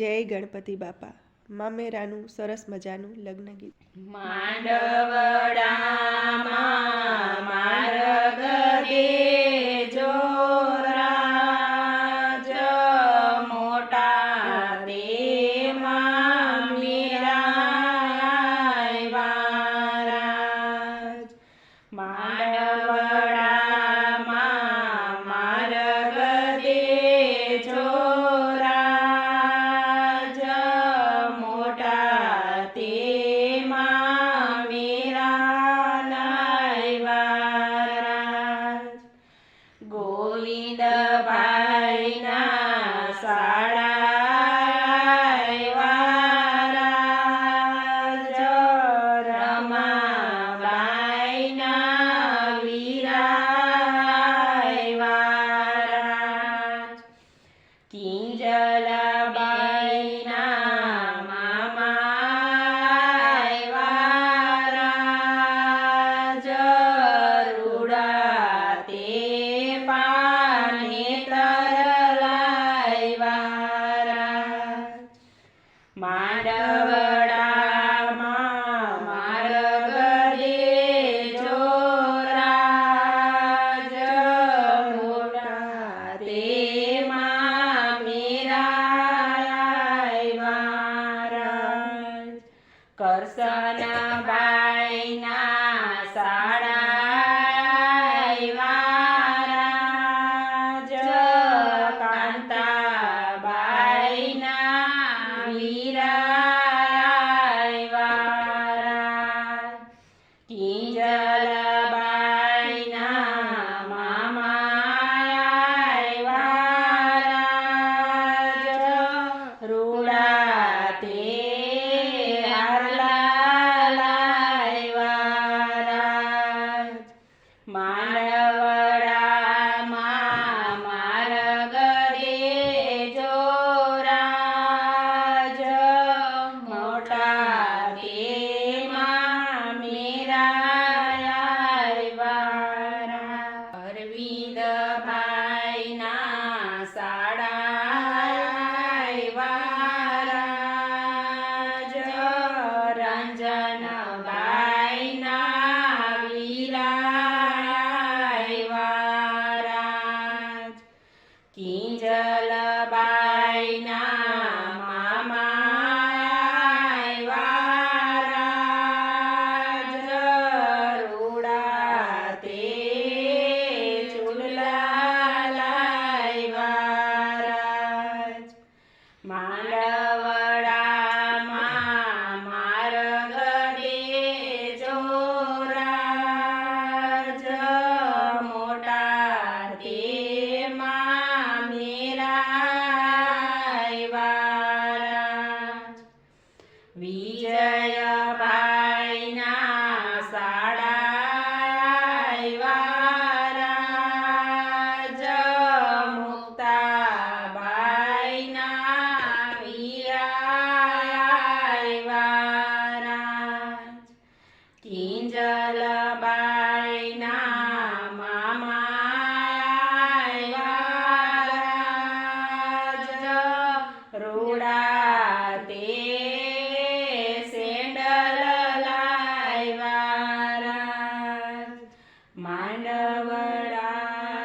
જય ગણપતિ બાપા. મામેરાનું સરસ મજાનું લગ્ન ગીત. માંડવડામાં માર્ગ દેજો માંડવ પાણી તરલાયવારા માંડવડામાં માર્ગ દે જોરાજ મોટા તેમાં મીરાયવારા કરસના બાઈના સાડ 买了。તે સેન્ડલ લાવ્યા માંડવડા